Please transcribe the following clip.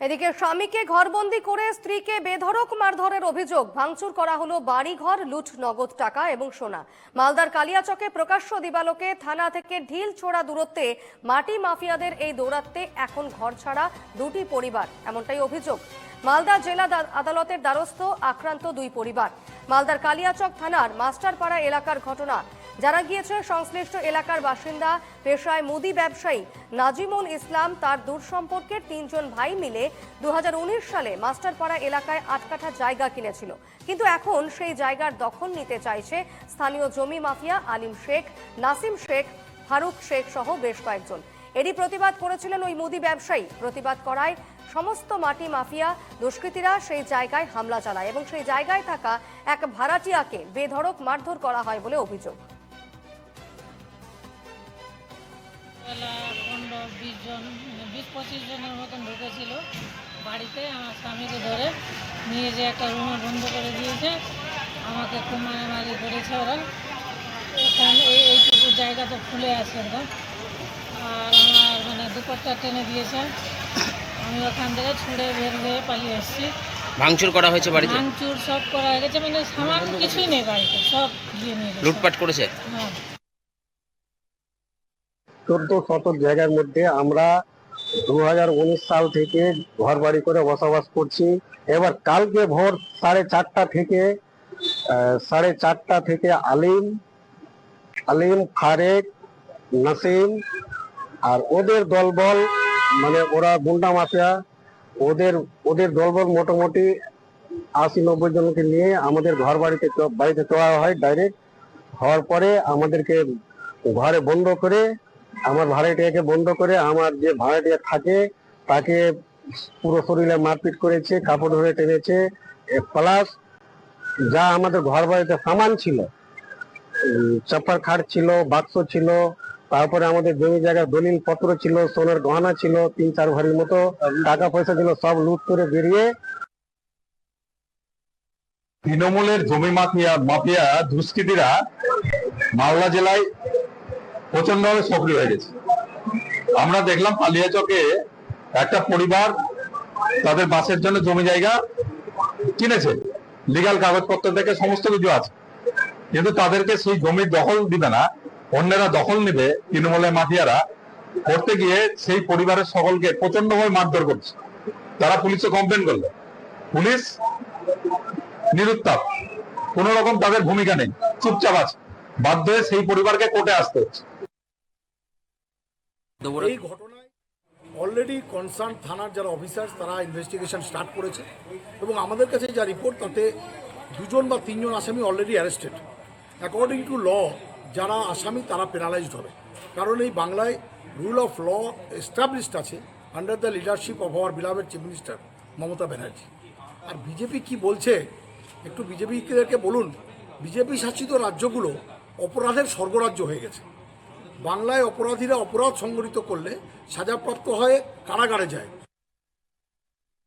এদিকে স্বামীকে ঘরবন্দি করে স্ত্রীকে বেধড়ক মারধরের অভিযোগ। ভাঙচুর করা হলো বাড়িঘর, লুট নগদ টাকা এবং সোনা। মালদার কালিয়াচকে প্রকাশ্য দিবালোকে থানা থেকে ঢিল ছোড়া দূরত্বে মাটি মাফিয়াদের এই দৌরাত্মে এখন ঘর ছাড়া দুটি পরিবার, এমনটাই অভিযোগ। মালদা জেলা আদালতের দ্বারস্থ আক্রান্ত দুই পরিবার। মালদার কালিয়াচক থানার মাস্টারপাড়া এলাকার ঘটনা জানা গিয়েছে, সংশ্লিষ্ট এলাকার বাসিন্দা, পেশায় মুদি ব্যবসায়ী নাজিমুল ইসলাম তার দূর সম্পর্কের তিনজন ভাই মিলে দুহাজার উনিশ সালে মাস্টারপাড়া এলাকায় আট কাঠা জায়গা কিনেছিল। কিন্তু এখন সেই জায়গার দখল নিতে চাইছে স্থানীয় জমি মাফিয়া আলিম শেখ, নাসিম শেখ, ফারুক শেখ সহ বেশ কয়েকজন। এরই প্রতিবাদ করেছিলেন ওই মুদি ব্যবসায়ী। প্রতিবাদ করায় সমস্ত মাটি মাফিয়া দুষ্কৃতীরা সেই জায়গায় হামলা চালায় এবং সেই জায়গায় থাকা এক ভাড়াটিয়াকে বেধড়ক মারধর করা হয় বলে অভিযোগ। বেলা পনেরো বিশ জন মানে বিশ পঁচিশ জনের মতন ঢুকেছিল বাড়িতে আমার স্বামীকে ধরে নিয়ে যে একটা রুমে বন্ধ করে দিয়েছে। আমাকে খুব মারামারি করেছে ওরা। এখানে এই এইটুকু জায়গা তো খুলে আছে একদম। আর আমার মানে দুপাট্টা টেনে দিয়েছে। আমি ওখান থেকে ছুঁড়ে বের হয়ে পালিয়ে এসেছি। ভাঙচুর করা হয়েছে বাড়িতে? ভাঙচুর সব করা হয়ে গেছে। মানে সামান কিছুই নেই বাড়িতে সব দিয়ে নিয়ে লুটপাট করেছে? হ্যাঁ। চোদ্দ শতক জায়গার মধ্যে আমরা দু হাজার উনিশ সাল থেকে ঘর বাড়ি করে বসবাস করছি। এবার কালকে ভোর সাড়ে চারটা থেকে সাড়ে চারটা থেকে আলিম আলিম, ফারেক, নাসিম আর ওদের দলবল মানে ওরা গুন্ডা মাফিয়া, ওদের ওদের দলবল মোটামুটি আশি নব্বই জনকে নিয়ে আমাদের ঘর বাড়িতে বাড়িতে চড়া হয় ডাইরেক্ট হওয়ার পরে আমাদেরকে ঘরে বন্ধ করে আমার ভাড়াটিয়াকে বন্ধ করে আমার যে ভাড়াটিয়া থাকে, তাকে পুরো শরীরে মারপিট করেছে, কাপড় ধরে টেনেছে প্লাস যা আমাদের ঘর বাড়িতে সামান ছিল চাপার খাট ছিল, বাক্স ছিল, তারপরে আমাদের জমি জায়গার দলিল পত্র ছিল, সোনার গহনা ছিল, তিন চার ভরির মতো টাকা পয়সা ছিল, সব লুট করে বেরিয়ে তৃণমূলের জমি মাফিয়া মাফিয়া দুষ্কৃতীরা মালদা জেলায় প্রচন্ডভাবে সক্রিয় হয়ে গেছে। আমরা দেখলাম পালিয়াচকে একটা পরিবার তাদের বাসের জন্য জমি জায়গা কিনেছে। লিগাল কাগজপত্র থেকে সমস্ত কিছু আছে। কিন্তু তাদেরকে সেই জমির দখল দিবে না, অন্যেরা দখল নেবে তৃণমূলের মাফিয়ারা। করতে গিয়ে সেই পরিবারের সকলকে প্রচন্ডভাবে মারধর করছে। তারা পুলিশে কমপ্লেন করল। পুলিশ নিরুত্তাপ। কোন রকম তাদের ভূমিকা নেই। চুপচাপ আছে। বাধ্য হয়ে সেই পরিবারকে কোর্টে আসতে হচ্ছে। এই ঘটনায় অলরেডি কনসার্ন থানার যারা অফিসার্স তারা ইনভেস্টিগেশন স্টার্ট করেছে এবং আমাদের কাছে যা রিপোর্ট তাতে দুজন বা তিনজন আসামি already arrested according to law যারা আসামি, তারা পেনালাইজড হবে। কারণ এই বাংলায় রুল অফ ল এস্টাবলিশড আছে under the leadership of our beloved chief minister Mamata Banerjee. R BJP কি বলছে, একটু বিজেপিকে বলুন। বিজেপি শাসিত রাজ্যগুলো অপরাধের স্বর্গরাজ্য হয়ে গেছে। বাংলায় অপরাধীরা অপরাধ সংগঠিত করলে সাজাপ্রাপ্ত হয়ে কারাগারে যায়।